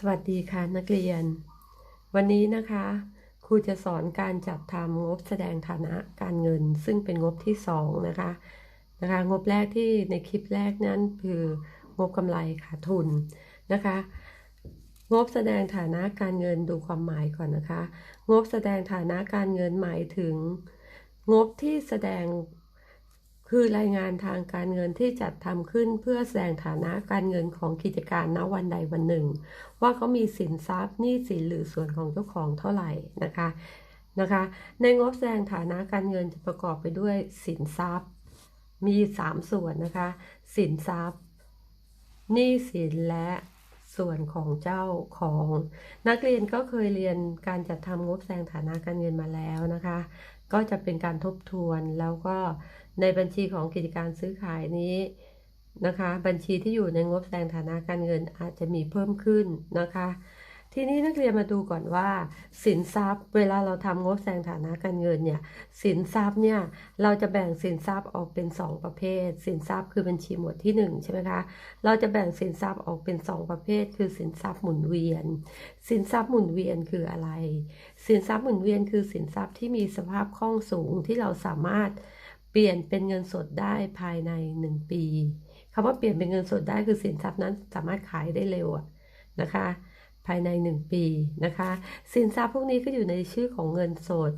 สวัสดีค่ะนักเรียน วันนี้นะคะครูจะสอนการจัดทำงบแสดงฐานะการเงิน ซึ่งเป็นงบที่สองนะคะนะคะงบแรกที่ในคลิปแรกนั้นคืองบกำไรขาดทุนนะคะ งบแสดงฐานะการเงินดูความหมายก่อนนะคะ งบแสดงฐานะการเงินหมายถึง งบที่แสดง คือรายงานทางการเงินที่จัดทำขึ้นเพื่อแสดงฐานะการเงินของกิจการณวันใดวันหนึ่ง ว่าเขามีสินทรัพย์หนี้สินหรือส่วนของเจ้าของเท่าไหร่นะคะนะคะ ในงบแสดงฐานะการเงินจะประกอบไปด้วยสินทรัพย์ มี 3 ส่วนนะคะ สินทรัพย์หนี้สินและส่วนของเจ้าของ นักเรียนก็เคยเรียนการจัดทำงบแสดงฐานะการเงินมาแล้วนะคะ ก็จะเป็นการทบทวนแล้วก็ ในบัญชีของกิจการซื้อขายนี้นะคะ บัญชีที่อยู่ในงบแสดงฐานะการเงินอาจจะมีเพิ่มขึ้นนะคะ ทีนี้นักเรียนมาดูก่อนว่าสินทรัพย์ เวลาเราทำงบแสดงฐานะการเงินเนี่ยสินทรัพย์เนี่ยเราจะแบ่งสินทรัพย์ออกเป็น 2 ประเภท สินทรัพย์คือบัญชีหมวดที่ 1 ใช่ไหมคะเราจะแบ่งสินทรัพย์ออกเป็น 2 ประเภท คือสินทรัพย์หมุนเวียน สินทรัพย์หมุนเวียนคืออะไร สินทรัพย์หมุนเวียนคือสินทรัพย์ที่มีสภาพคล่องสูงที่เราสามารถ เปลี่ยนเป็นเงินสดได้ภายใน 1 ปีคำว่าเปลี่ยนเป็นเงินสดได้คือสินทรัพย์นั้นสามารถขายได้เร็วนะคะ ภายใน 1 ปีนะคะ สินทรัพย์พวกนี้ก็อยู่ในชื่อของเงินสด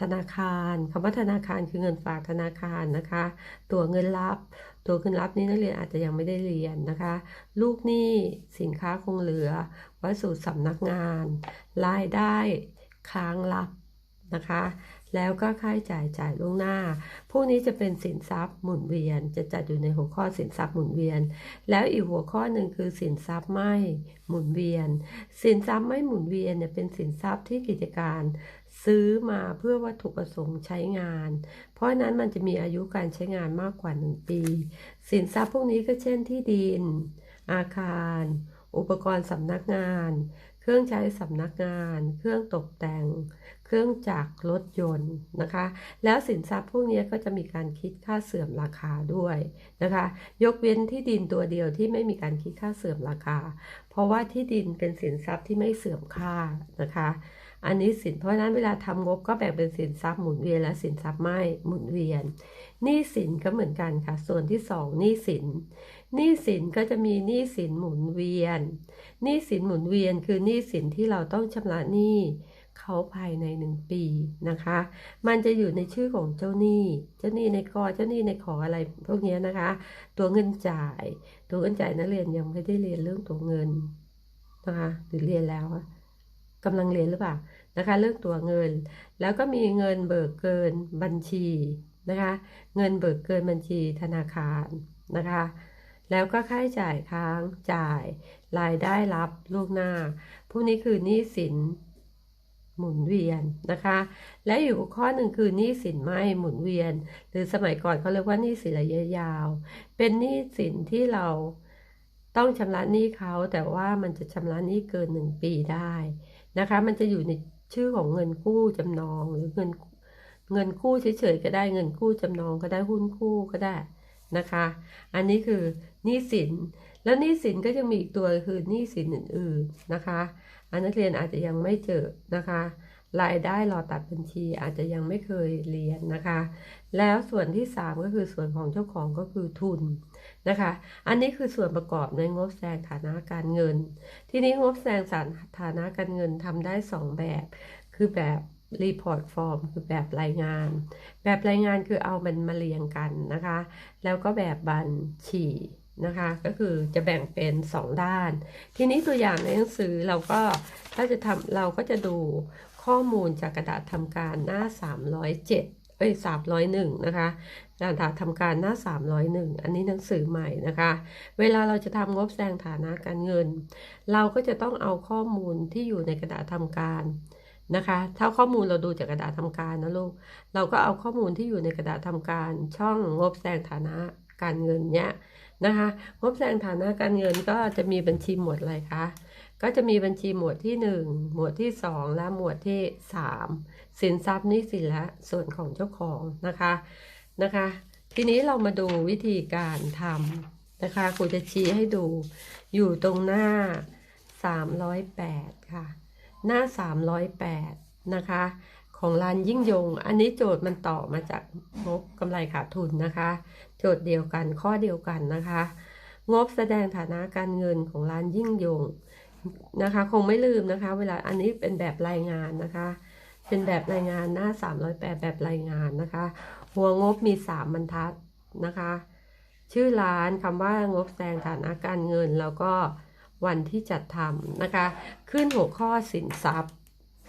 ธนาคารคำว่าธนาคารคือเงินฝากธนาคารนะคะ ตัวเงินรับ ตัวเงินรับนี้นักเรียนอาจจะยังไม่ได้เรียนนะคะ ลูกหนี้สินค้าคงเหลือวัสดุสำนักงาน รายได้ค้างรับนะคะ แล้วก็ค่าใช้จ่ายจ่ายล่วงหน้าพวกนี้จะเป็นสินทรัพย์หมุนเวียน จะจัดอยู่ในหัวข้อสินทรัพย์หมุนเวียน แล้วอีกหัวข้อหนึ่งคือสินทรัพย์ไม่หมุนเวียน สินทรัพย์ไม่หมุนเวียนเนี่ยเป็นสินทรัพย์ที่กิจการซื้อมาเพื่อวัตถุประสงค์ใช้งาน เพราะนั้นมันจะมีอายุการใช้งานมากกว่า 1 ปี สินทรัพย์พวกนี้ก็เช่นที่ดิน อาคาร อุปกรณ์สำนักงาน เครื่องใช้สำนักงาน เครื่องตกแต่ง เครื่องจักรรถยนต์นะคะ แล้วสินทรัพย์พวกนี้ก็จะมีการคิดค่าเสื่อมราคาด้วยนะคะ ยกเว้นที่ดินตัวเดียวที่ไม่มีการคิดค่าเสื่อมราคา เพราะว่าที่ดินเป็นสินทรัพย์ที่ไม่เสื่อมค่านะคะ อันนี้สินเพราะฉะนั้นเวลาทำงบก็แบ่งเป็นสินทรัพย์หมุนเวียนและสินทรัพย์ไม่หมุนเวียนหนี้สินก็เหมือนกันค่ะ ส่วนที่สองหนี้สินหนี้สินก็จะมีหนี้สินหมุนเวียนหนี้สินหมุนเวียนคือหนี้สินที่เราต้องชำระหนี้ เขาภายในหนึ่งปีนะคะ มันจะอยู่ในชื่อของเจ้าหนี้ เจ้าหนี้ในกอเจ้าหนี้ในขออะไรพวกนี้นะคะ ตัวเงินจ่าย ตัวเงินจ่ายนักเรียนยังไม่ได้เรียนเรื่องตัวเงินนะคะหรือเรียนแล้วกำลังเรียนหรือเปล่านะคะ เรื่องตัวเงิน แล้วก็มีเงินเบิกเกินบัญชีนะคะ เงินเบิกเกินบัญชีธนาคารนะคะแล้วก็ค่าใช้จ่ายค้างจ่าย รายได้รับล่วงหน้า พวกนี้คือหนี้สิน หมุนเวียนนะคะ และอยู่ข้อหนึ่งคือหนี้สินไม่หมุนเวียน หรือสมัยก่อนเขาเรียกว่าหนี้สินระยะยาว เป็นหนี้สินที่เราต้องชำระหนี้เขาแต่ว่ามันจะชำระหนี้เกินหนึ่งปีได้นะคะ มันจะอยู่ในชื่อของเงินกู้จำนองหรือเงินเงินกู้เฉยๆก็ได้เงินกู้จำนองก็ได้หุ้นกู้ก็ได้นะคะ อันนี้คือหนี้สิน แล้วหนี้สินก็ยังมีอีกตัวคือหนี้สินอื่นๆนะคะอันนักเรียนอาจจะยังไม่เจอนะคะรายได้รอตัดบัญชีอาจจะยังไม่เคยเรียนนะคะ แล้วส่วนที่ 3 ก็คือส่วนของเจ้าของก็คือทุนนะคะ อันนี้คือส่วนประกอบในงบแสดงฐานะการเงิน ทีนี้งบแสดงฐานะการเงินทำได้ 2 แบบ คือแบบ report form คือแบบรายงาน แบบรายงานคือเอามันมาเรียงกันนะคะ แล้วก็แบบบัญชี นะคะ ก็คือจะแบ่งเป็น 2 ด้าน ทีนี้ตัวอย่างในหนังสือเราก็ถ้าจะทำเราก็จะดูข้อมูลจากกระดาษทำการหน้า 307เอ้ย301 นะคะกระดาษทำการหน้า 301 อันนี้หนังสือใหม่นะคะ เวลาเราจะทำงบแสดงฐานะการเงิน เราก็จะต้องเอาข้อมูลที่อยู่ในกระดาษทำการนะคะ ถ้าข้อมูลเราดูจากกระดาษทำการนะลูก เราก็เอาข้อมูลที่อยู่ในกระดาษทำการช่องงบแสดงฐานะการเงินเนี้ย นะคะ งบแสดงฐานะการเงินก็จะมีบัญชีหมวดอะไรคะ ก็จะมีบัญชีหมวดที่ 1 หมวดที่ 2 และหมวดที่ 3 สินทรัพย์นี้สินและส่วนของเจ้าของนะคะนะคะ ทีนี้เรามาดูวิธีการทำนะคะครูจะชี้ให้ดูอยู่ตรงหน้า 308 ค่ะ หน้า 308 นะคะ ของร้านยิ่งยง อันนี้โจทย์มันต่อมาจากงบกำไรขาดทุนนะคะ โจทย์เดียวกันข้อเดียวกันนะคะ งบแสดงฐานะการเงินของร้านยิ่งยงนะคะ คงไม่ลืมนะคะ เวลาอันนี้เป็นแบบรายงานนะคะ เป็นแบบรายงานหน้า 308 แบบรายงานนะคะ หัวงบมี 3 บรรทัดนะคะ ชื่อร้านคำว่างบแสดงฐานะการเงินแล้วก็วันที่จัดทำนะคะ ขึ้นหัวข้อสินทรัพย์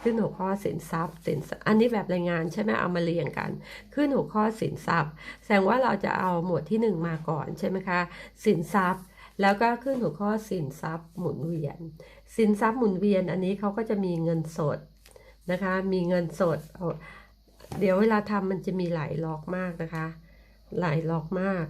ขึ้นหัวข้อสินทรัพย์สินอันนี้แบบรายงานใช่ไหมเอามาเรียงกัน ขึ้นหัวข้อสินทรัพย์ แสดงว่าเราจะเอาหมวดที่หนึ่งมาก่อนใช่ไหมคะ สินทรัพย์ แล้วก็ขึ้นหัวข้อสินทรัพย์หมุนเวียน สินทรัพย์หมุนเวียนอันนี้เขาก็จะมีเงินสดนะคะ มีเงินสดเอาเดี๋ยวเวลาทำมันจะมีหลายล็อกมากนะคะ หลายล็อกมาก